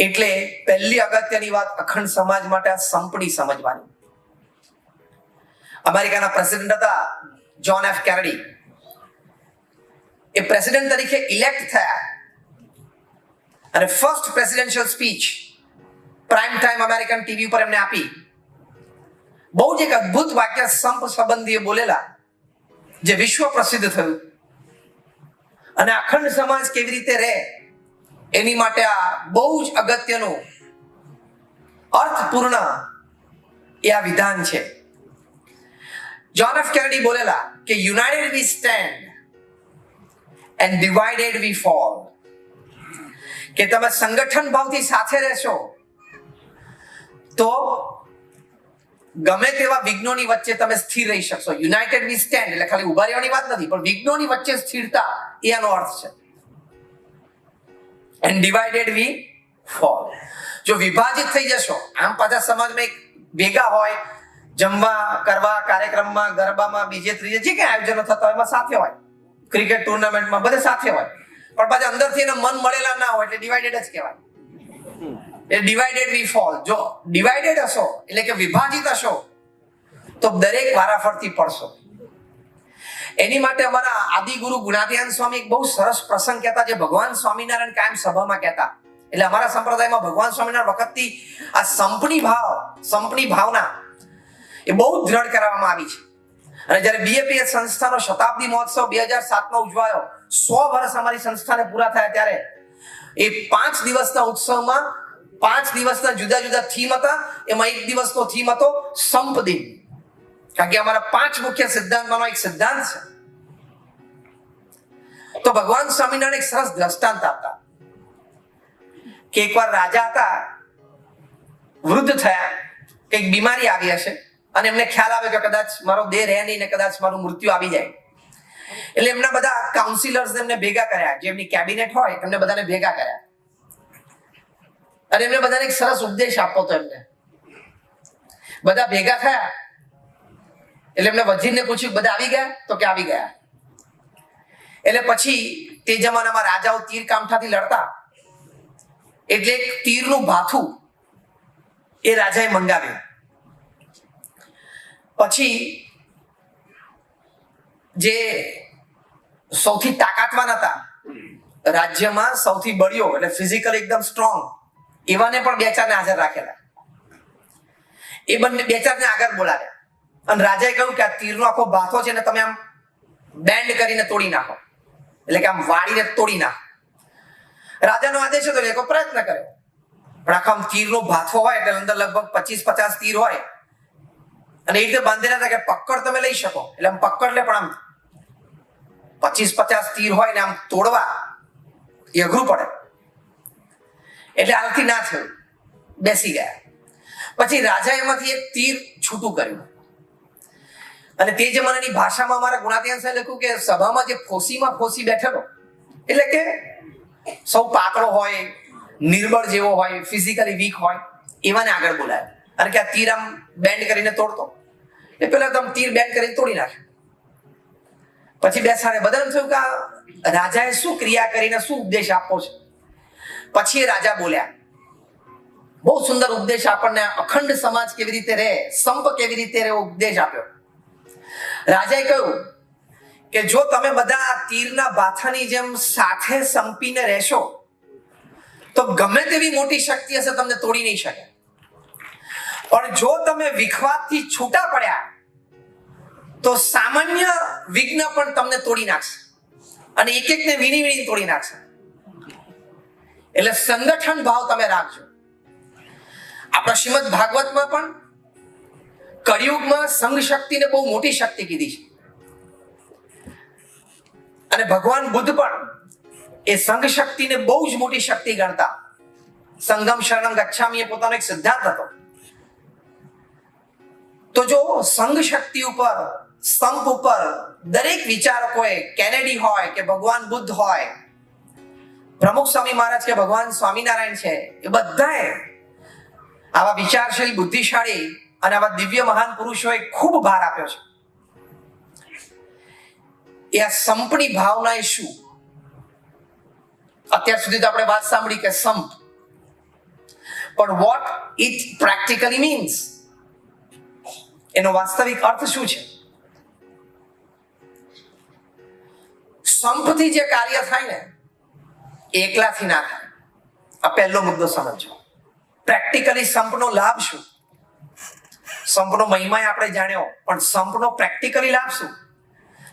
એટલે પહેલી અગત્યની વાત અખંડ સમાજ માટે આ સંપણી સમજવાની. અમેરિકાના પ્રેસિડેન્ટ હતા જોન એફ કેનેડી એ પ્રેસિડેન્ટ તરીકે ઇલેક્ટ થયા. અને first presidential speech prime time American TV ઉપર એમને આપી. બહુ જ એક અદ્ભુત વાક્ય સંપ સંબંધીએ બોલેલા, જે વિશ્વ પ્રસિદ્ધ થયું. અને અખંડ સમાજ કેવી રીતે રહે? એની માટે આ બહુ જ અગત્યનું, અર્થપૂર્ણ એ આ વિધાન છે. જોન એફ કેનેડી બોલેલા કે united we stand and divided we fall કે તમે સંગઠન ભાવથી સાથે રહેશો, તો ગમે તેવા વિઘ્નોની વચ્ચે તમે સ્થિર રહી શકશો. યુનાઇટેડ વી સ્ટેન્ડ એટલે ખાલી ઊભા રહેવાની વાત નથી, પણ વિઘ્નોની વચ્ચે સ્થિરતા એ એનો અર્થ છે. એન્ડ ડિવાઇડેડ વી ફોલ જો વિભાજિત થઈ જશો, આમ પાછા સમાજમાં એક ભેગા હોય, જમવા, કરવા, કાર્યક્રમમાં, ગરબામાં, બીજે ત્રીજે જે કઈ આયોજનો થતા હોય, એમાં સાથે હોય. ક્રિકેટ ટુર્નામેન્ટમાં બધે સાથે હોય. પણ પાછા અંદરથી એને મન મળેલા ના હોય, એટલે ડિવાઇડેડ જ કહેવાય. એ ડિવાઇડેડ વી ફોલ જો ડિવાઇડેડ હશો, એટલે કે વિભાજિત હશો, તો દરેક વારાફરતી પડશો. એની માટે અમારા આદિગુરુ ગુણાધ્યાન સ્વામી એક બહુ સરસ પ્રસંગ કહેતા, જે ભગવાન સ્વામિનારાયણ કાયમ સભામાં કહેતા. એટલે અમારા સંપ્રદાયમાં ભગવાન સ્વામિનારાયણ વખતથી આ સંપણી ભાવ સંપણી ભાવના એ બહુ દ્રઢ કરવામાં આવી છે. અને જ્યારે બીએપીએસ સંસ્થાનો શતાબ્દી મહોત્સવ બે હજાર સાતમાં ઉજવાયો, સો વર્ષ અમારી સંસ્થાને પૂરા થયા ત્યારે. એ પાંચ દિવસના ઉત્સવમાં, પાંચ દિવસના જુદા જુદા થીમ હતા, એમાં એક દિવસનો થીમ હતો સંપ દિન. કારણ કે અમારા પાંચ મુખ્ય સિદ્ધાંતમાંનો એક સિદ્ધાંત છે. તો ભગવાન સ્વામિનારાયણ એક સરસ દ્રષ્ટાંત આપતા. કે એકવાર રાજા હતા, વૃદ્ધ થયા, કંઈક બીમારી આવી હશે, અને એમને ખ્યાલ આવે કે કદાચ મારો દેહ રહે નહીં ને કદાચ મારું મૃત્યુ આવી જાય. એટલે એમના બધા કાઉન્સિલર્સ એમને ભેગા કર્યા. જે એમની કેબિનેટ હોય, એમને બધાને ભેગા કર્યા. અને એમને બધાને એક સરસ ઉપદેશ આપવો તો એમને. બધા ભેગા થયા. એટલે એમને વજીરને પૂછ્યું, બધા આવી ગયા? તો કે, આવી ગયા. એટલે પછી તે જમાનામાં રાજાઓ તીર કામઠાથી લડતા. એટલે તીરનું ભાથું એ રાજાએ મંગાવ્યું. પછી જે સૌથી તાકાતવાન હતા, રાજ્યમાં સૌથી બળ્યો એટલે ફિઝિકલ એકદમ સ્ટ્રોંગ એવાને પણ બે ચારને હાજર રાખેલા. એ બંને બે ચારને આગળ બોલાવ્યા. અને રાજાએ કહ્યું કે આ તીરનો આખો ભાથો છે ને તમે આમ બેન્ડ કરીને તોડી નાખો. એટલે કે આમ વાળીને તોડી નાખ. રાજાનો આદેશ હતો એટલે એ પ્રયત્ન કર્યો પણ આખા આમ તીરનો ભાથો હોય એટલે અંદર લગભગ પચીસ પચાસ તીર હોય. અને એ રીતે બાંધેલા હતા કે પકડ તમે લઈ શકો. એટલે આમ પકડ લે પણ આમ પચીસ પચાસ તીર હોય ને આમ તોડવા એ અઘરું પડે. એટલે આલથી ના થયું. બેસી ગયા. પછી રાજા એમાંથી એક તીર છૂટું કર્યું. અને તે જમાનાની ભાષામાં અમારા ગુણાત્યાંશે લખ્યું કે સભામાં જે ફોસીમાં ફોસી બેઠેલો, એટલે કે સૌ પાતળો હોય, નિર્બળ જેવો હોય ફિઝિકલી વીક હોય, એવાને આગળ બોલાય. અને કે આ તીર આમ બેન્ડ કરીને તોડતો. એ પેલા તમે તીર બેન્ડ કરીને તોડી નાખે. પછી બેસાડે બધાને થયું કે રાજાએ શું ક્રિયા કરીને શું ઉપદેશ આપવો છે? પછી રાજા બોલ્યા, બહુ સુંદર ઉપદેશ આપણને અખંડ સમાજ કેવી રીતે રહે? સંપ કેવી રીતે રહે? ઉપદેશ આપ્યો. રાજાએ કહ્યું કે જો તમે બધા આ તીરના બાથાની જેમ સાથે સંપીને રહેશો, તો ગમે તેવી મોટી શક્તિ હશે તમને તોડી નહીં શકે. પણ જો તમે વિખવાદથી છૂટા પડ્યા, તો સામાન્ય વિઘ્ન પણ તમને તોડી નાખશે અને એક એકને વીણી વીણી તોડી નાખશે. એટલે સંગઠન ભાવ તમે રાખજો. આપણા શ્રીમદ ભાગવતમાં પણ કળિયુગમાં સંઘ શક્તિને બહુ મોટી શક્તિ કીધી છે. અને ભગવાન બુદ્ધ પણ એ સંઘ શક્તિને બહુ જ મોટી શક્તિ ગણતા. સંગમ શરણમ ગચ્છામી એ પોતાનો એક સિદ્ધાંત હતો. તો જો સંઘ શક્તિ ઉપર, સ્તંભ ઉપર દરેક વિચારકોએ કેનેડી હોય કે ભગવાન બુદ્ધ હોય, પ્રમુખ સ્વામી મહારાજ કે ભગવાન સ્વામિનારાયણ છે, એ બધાએ આવા વિચારશીલ બુદ્ધિશાળી અને આવા દિવ્ય મહાન પુરુષોએ ખૂબ ભાર આપ્યો છે. એ આ સંપની ભાવના એ શું? અત્યાર સુધી તો આપણે વાત સાંભળી કે સંપ. પણ વોટ ઇટ પ્રેક્ટિકલી મીન્સ એનો વાસ્તવિક અર્થ શું છે? સંપથી જે કાર્ય થાય ને એકલાથી ના થાય. આ પહેલો મુદ્દો સમજો પ્રેક્ટિકલી સંપનો લાભ શું? સંપનો મહિમા આપણે જાણ્યો, પણ સંપનો પ્રેક્ટિકલી લાભ શું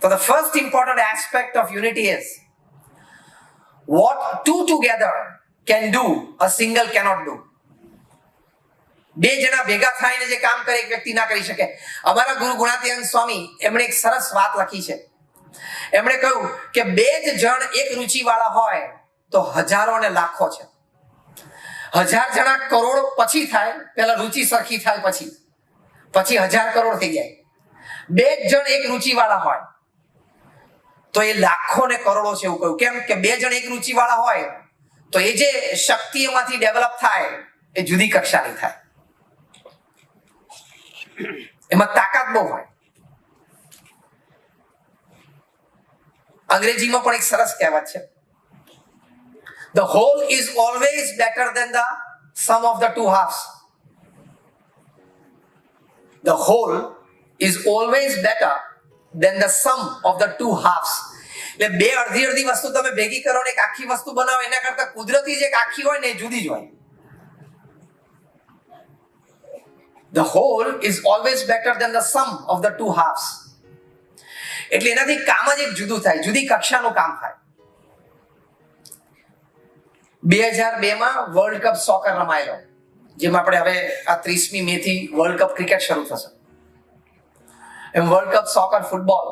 તો the first important aspect of unity is what two together can do a single cannot do બે જણા ભેગા થઈને જે કામ કરે, એક વ્યક્તિ ના કરી શકે. અમારા ગુરુ ગુણાતીયન સ્વામી એમણે એક સરસ વાત લખી છે. એમણે કહ્યું કે બે જ જણ એક રુચિ વાળા હોય તો હજારો અને લાખો છે. હજાર જણા કરોડ પછી થાય, પેલા રુચિ સરખી થાય પછી. પછી હજાર કરોડ થઈ જાય. બે જ જણ એક રુચિ વાળા હોય. તો એ લાખો ને કરોડો છે એવું કહ્યું. કેમ કે બે જણ એક રુચિ વાળા હોય, તો એ જે શક્તિ એમાંથી ડેવલપ થાય, એ જુદી કક્ષાની થાય. એમાં તાકાત બહુ હોય. અંગ્રેજીમાં પણ એક સરસ કહેવત છે. The whole is always better than the sum of the two halves the whole is always better than the sum of the two halves એટલે બે અડધી અડધી વસ્તુ તમે ભેગી કરો ને એક આખી વસ્તુ બનાવો, એના કરતા કુદરતી જે એક આખી હોય ને એ જુદી જ હોય. The whole is always better than the sum of the two halves એટલે એનાથી કામ જ એક જુદું થાય, જુદી કક્ષાનું કામ થાય. બે હજાર બે માં વર્લ્ડ કપ સોકર રમાયેલો. જેમાં આપણે હવે આ ત્રીસમી મે થી વર્લ્ડ કપ ક્રિકેટ શરૂ થશે. એમ વર્લ્ડ કપ સોકર ફૂટબોલ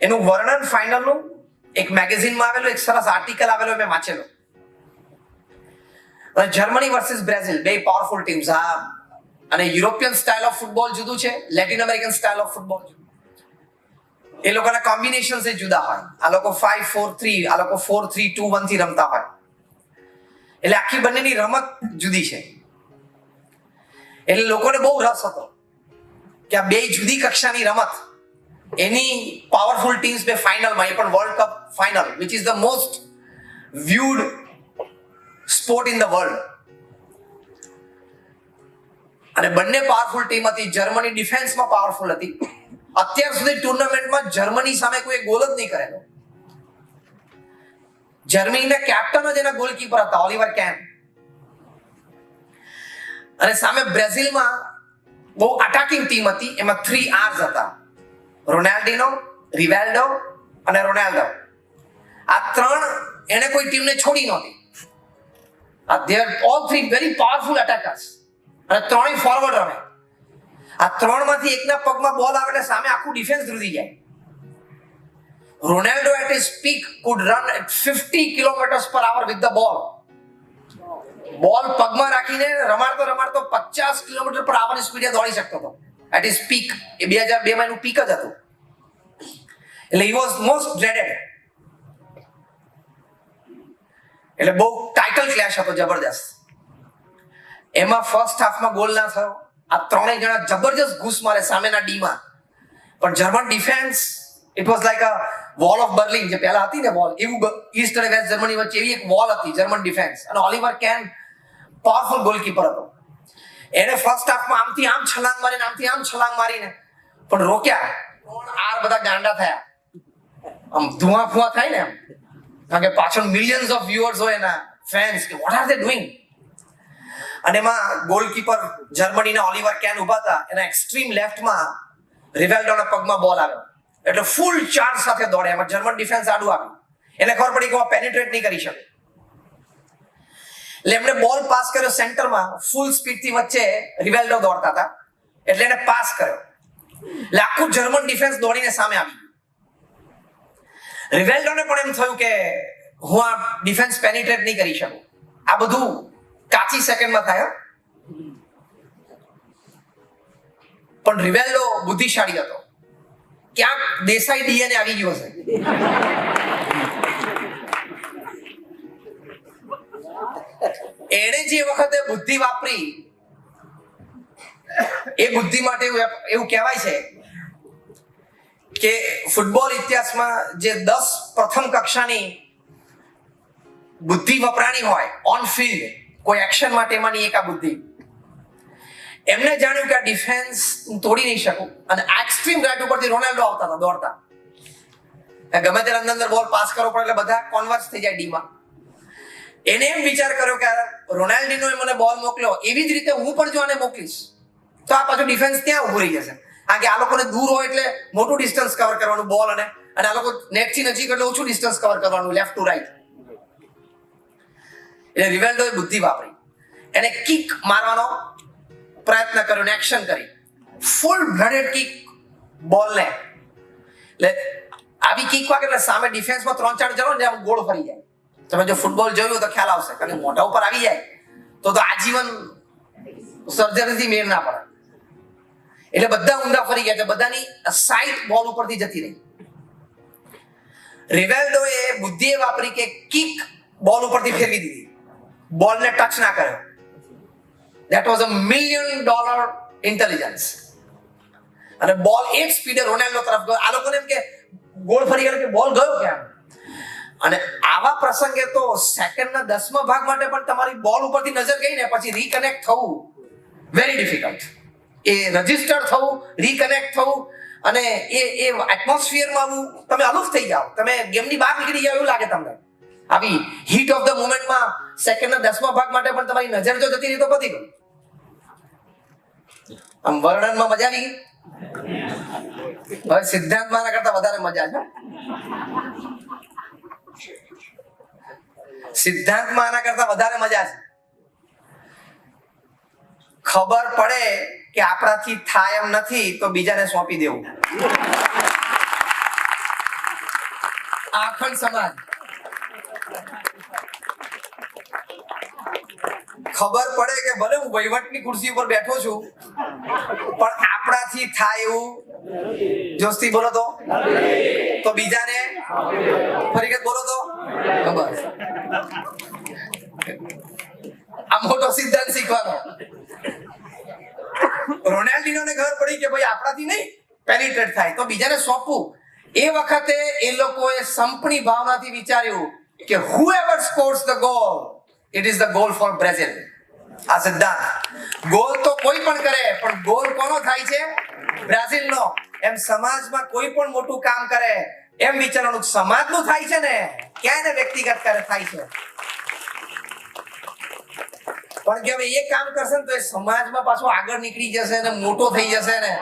એનું વર્ણન ફાઇનલનું એક મેગેઝિનમાં આવેલું, એક સરસ આર્ટિકલ આવેલો મેં વાંચેલો. અને જર્મની વર્સિસ બ્રાઝિલ બે પાવરફુલ ટીમ્સ આ અને યુરોપિયન સ્ટાઇલ ઓફ ફૂટબોલ જુદું છે Latin American style of football એ લોકોના કોમ્બિનેશન જુદા હોય. આ લોકો ફાઈવ ફોર થ્રી આ લોકો ફોર થ્રી ટુ વનથી રમતા હોય. એટલે આખી બંનેની રમત જુદી છે. એટલે લોકોને બહુ રસ હતો કે આ બે જુદી કક્ષાની રમત, એની પાવરફુલ ટીમ્સ બે ફાઇનલમાં એ પણ world cup final which is the most viewed sport in the world અને બંને પાવરફુલ ટીમ હતી, જર્મની ડિફેન્સમાં પાવરફુલ હતી. અત્યાર સુધી ટુર્નામેન્ટમાં જર્મની સામે કોઈ ગોલ જ નહીં કરેલો. જર્મનીના કેપ્ટન જ એના ગોલકીપર હતા ઓલિવર કેન અને સામે બ્રાઝિલમાં બહુ અટેકિંગ ટીમ હતી, એમાં થ્રી આર્સ હતા. રોનાલ્ડિનો, રિવેલ્ડો અને રોનાલ્ડો. આ ત્રણ એને કોઈ ટીમને છોડી નહોતી. આ there all three very powerful attackers અને ત્રણેય ફોરવર્ડ રમે. આ ત્રણમાંથી એકના પગમાં બોલ આવે એટલે સામે આખું ડિફેન્સ ધ્રુજી જાય. Ronaldo at his peak could run at 50 kilometres પર આવર વિથ ધ બોલ બોલ પગમાં રાખીને રમાડતો રમાડતો 50 કિલોમીટર પર આવરની સ્પીડે દોડી શકતો હતો. એટ ઇઝ પીક એ 2002 માં એનું પીક જ હતું. એટલે હી વોઝ મોસ્ટ ડ્રેડેડ એટલે બહુ ટાઇટલ ક્લેશ હતો જબરદસ્ત એમાં ફર્સ્ટ હાફમાં ગોલ ના થયો. આ ત્રણેય જણા જબરજસ્ત ઘૂસ મારે સામેના ડીમાં પણ German defence it was like a wall of Berlin જે પહેલા હતી ને વોલ એવું ઈસ્ટ અને વેસ્ટ જર્મની વચ્ચે એવી એક વોલ હતી જર્મન ડિફેન્સ અને ઓલિવર કેન પાવરફુલ ગોલકીપર હતો. એને ફર્સ્ટ હાફમાં આમથી આમ છલાંગ મારીને, આમથી આમ છલાંગ મારીને, પણ રોક્યા. આર બધા ગાંડા થયા. આમ ધુઆ ફુઆ થાય ને એમ. કારણ કે પાછળ મિલિયન્સ ઓફ વ્યુઅર્સ હોય એના ફેન્સ કે વોટ આર ધે ડુઈંગ અને એમાં ગોલકીપર જર્મનીના ઓલિવર કેન ઊભા હતા. એના એક્સ્ટ્રીમ લેફ્ટમાં રિવેલ્ડોના પગમાં બોલ આવ્યો. એટલે ફૂલ ચાર્જ સાથે દોડે. એમાં જર્મન ડિફેન્સ આડું આવ્યું એને ખબર પડી કે પેનિટ્રેટ નહીં કરી શકે. એટલે એમણે બોલ પાસ કર્યો સેન્ટરમાં ફૂલ સ્પીડથી વચ્ચે રિવેલ્ડો દોડતા હતા. એટલે એને પાસ કર્યો. એટલે આખું જર્મન ડિફેન્સ દોડીને સામે આવી ગયું. રિવેલ્ડોને પણ એમ થયું કે હું આ ડિફેન્સ પેનિટ્રેટ નહીં કરી શકું. આ બધું કાચી સેકન્ડમાં થાય. પણ રિવેલ્ડો બુદ્ધિશાળી હતો. ક્યાંક દેસાઈ ડીએનએ આવી ગયો હશે એણે જે વખતે બુદ્ધિ વાપરી, એ બુદ્ધિ માટે એવું કહેવાય છે કે ફૂટબોલ ઇતિહાસમાં જે દસ પ્રથમ કક્ષાની બુદ્ધિ વપરાણી હોય ઓન ફિલ્ડ કોઈ એક્શન માટે એમાંની એક આ બુદ્ધિ. એમને જાણ્યું કે આ ડિફેન્સ હું તોડી નહીં શકું. અને આ એક્સ્ટ્રીમ રાઇટ ઉપરથી રોનાલ્ડો આવતા હતા, દોડતા. ગમે તે અંદર અંદર બોલ પાસ કરવો પડે એટલે બધા કોન્વર્સ થઈ જાય ડીમાં. એને એમ વિચાર કર્યો કે રોનાલ્ડીનોએ મને બોલ મોકલ્યો, એવી જ રીતે હું પણ જો આને મોકલીશ, તો આ પાછું ડિફેન્સ ત્યાં ઊભું રહી જશે. કારણ કે આ લોકોને દૂર હોય એટલે મોટું ડિસ્ટન્સ કવર કરવાનું બોલ અને અને આ લોકો નેટથી નજીક એટલે ઓછું ડિસ્ટન્સ કવર કરવાનું લેફ્ટ ટુ રાઈટ એટલે રિવેલ્ડોએ બુદ્ધિ વાપરી. એને કિક મારવાનો પ્રયત્ન કર્યો ને એક્શન કરી. ફૂલ બ્લડેડ કિક બોલને. એટલે આવી કિક વાગે એટલે સામે ડિફેન્સમાં ત્રણ ચાર જણો ને ગોળ ફરી જાય. તમે જો ફૂટબોલ જોયું તો ખ્યાલ આવશે. કારણ કે મોઢા ઉપર આવી જાય, તો તો આજીવન સર્જરીથી મેળ ના પડે. એટલે બધા ઊંડા ફરી ગયા છે. બધાની સાઈટ બોલ ઉપરથી જતી રહી. રિવેલ્ડોએ બુદ્ધિએ વાપરી કે કિક બોલ ઉપરથી ફેરવી દીધી. બોલને ટચ ના કર્યો. That was a million dollar intelligence અને બોલ એક સ્પીડે રોનાલ્ડો તરફ ગયો. આ લોકોને એમ કે, ગોળ ફરી ગયો કે બોલ ગયો ક્યાં અને આવા પ્રસંગે તો સેકન્ડના દસમા ભાગ માટે પણ તમારી બોલ ઉપરથી નજર ગઈ ને, પછી રીકનેક્ટ થવું વેરી ડિફિકલ્ટ એ રજિસ્ટર થવું રીકનેક્ટ થવું, અને એ એ એટમોસ્ફિયરમાં આવું, તમે અલુફ થઈ જાઓ. તમે ગેમની બહાર નીકળી જાઓ એવું લાગે તમને. આવી હીટ ઓફ ધ મુમેન્ટમાં સેકન્ડના દસમા ભાગ માટે પણ તમારી નજર જો જતી રહી તો પતી ગયું આમ વર્ણનમાં મજા આવી હવે સિદ્ધાંત મારા કરતા વધારે મજા છે સિદ્ધાંત મારા કરતા વધારે મજા છે. ખબર પડે કે આપણાથી થાય એમ નથી, તો બીજાને સોંપી દેવું. આખંડ સમાજ. ખબર પડે કે ભલે હું વહીવટની ખુરશી ઉપર બેઠો છું પણ આપણાથી થાય એવું? જોસ્તી બોલો તો. તો બીજાને? ફરી બોલો તો. બસ. આ મોટો સિદ્ધાંત શીખવાનો. રોનાલ્ડિનોને ખબર પડી કે ભાઈ આપણાથી નહીં, પેનિટ્રેટ થાય. તો બીજાને સોંપવું. એ વખતે એ લોકોએ સંપણી ભાવનાથી વિચાર્યું કે whoever scores the goal it is the goal for Brazil આ સિદ્ધાંત. ગોલ તો કોઈ પણ કરે, પણ ગોલ કોનો થાય છે? બ્રાઝિલનો. એમ સમાજમાં કોઈ પણ મોટું કામ કરે, એમ વિચારવાનું સમાજનું થાય છે ને ક્યાં ને વ્યક્તિગત કરે થાય છે. પણ કે એ કામ કરશે ને તો એ સમાજમાં પાછો આગળ નીકળી જશે ને, મોટો થઈ જશે ને.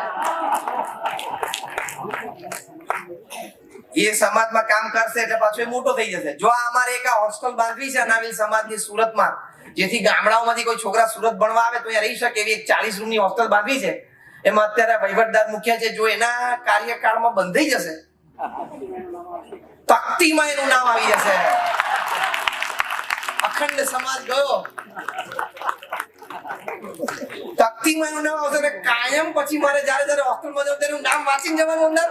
એ સમાજમાં કામ કરશે એટલે પાછો મોટો થઈ જશે. જો અમારે એક હોસ્ટેલ બાંધવી છે અનાવિલ સમાજની સુરતમાં, જેથી ગામડાઓમાંથી કોઈ છોકરા સુરત ભણવા આવે તો એ રહી શકે એવી એક ચાલીસ રૂમની હોસ્ટેલ બાંધવી છે. એમાં અત્યારે વહીવટદાર મુખ્ય છે, જો એના કાર્યકાળમાં બંધાઈ જશે તકતીમાં એનું નામ આવી જશે. અખંડ સમાજ ગયો. તકતીમાં એનું નામ આવશે કાયમ પછી મારે જ્યારે જ્યારે હોસ્ટેલમાં જવું તેનું નામ વાંચીને જવાનું અંદર.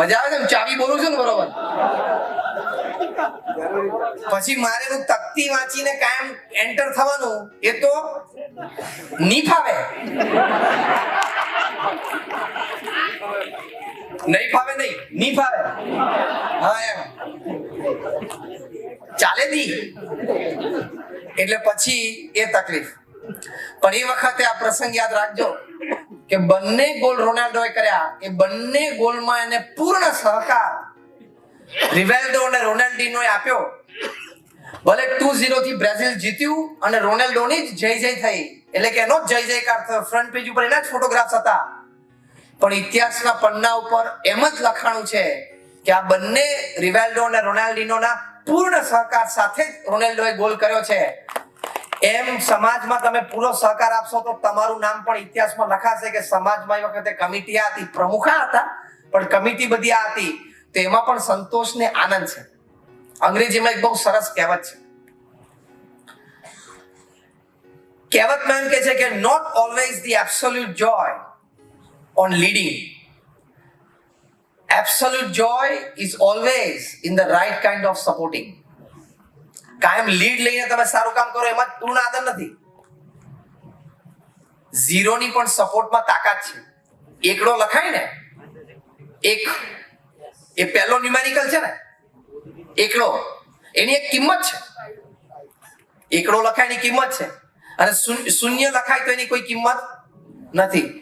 મજા આવે છે? ચાવી બોલું છું ને બરોબર? પછી મારે તો તકતી વાંચીને કાયમ એન્ટર થવાનું. એ તો ની ફાવે નહીં ફાવે નહીં. ની ફાવે હા, એમ. ચાલે દી. એટલે પછી એ તકલીફ. પણ એ વખતે આ પ્રસંગ યાદ રાખજો. કે બંને ગોલ રોનાલ્ડોએ કર્યા. એ બંને ગોલમાં એને પૂર્ણ સહકાર રિવેલ્ડો અને રોનાલ્ડિનોએ આપ્યો. ભલે ટુ ઝીરો થી બ્રાઝિલ જીત્યું અને રોનાલ્ડોની જ જય જય થઈ. એટલે કે એનો જ જય જયકાર થયો. ફ્રન્ટ પેજ ઉપર એના જ ફોટોગ્રાફ્સ હતા. પણ ઇતિહાસના પન્ના ઉપર એમ જ લખાણું છે કે આ બંને રિવાલ્ડો અને રોનાલ્ડિનોના પૂર્ણ સહકાર સાથે જ રોનાલ્ડોએ ગોલ કર્યો છે. એમ સમાજમાં તમે પૂરો સહકાર આપશો તો તમારું નામ પણ ઇતિહાસમાં લખાશે કે સમાજમાં એ વખતે કમિટી હતી. પ્રમુખ હતા, પણ કમિટી બધી આ હતી. તો એમાં પણ સંતોષ ને આનંદ છે. અંગ્રેજીમાં એક બહુ સરસ કહેવત છે. કહેવતમાં એમ કે છે કે not always the absolute joy on leading absolute joy is always in the right kind of supporting. કાયમ લીડ લઈને તમે સારું કામ કરો, એમાં પૂર્ણ આદર નથી. ઝીરોની પણ સપોર્ટમાં તાકાત છે. એકડો લખાય ને, એક, એ પહેલો ન્યુમેરિકલ છે ને, એકડો, એની એક કિંમત છે. એકડો લખાય એની કિંમત છે. અને શૂન્ય લખાય તો એની કોઈ કિંમત નથી.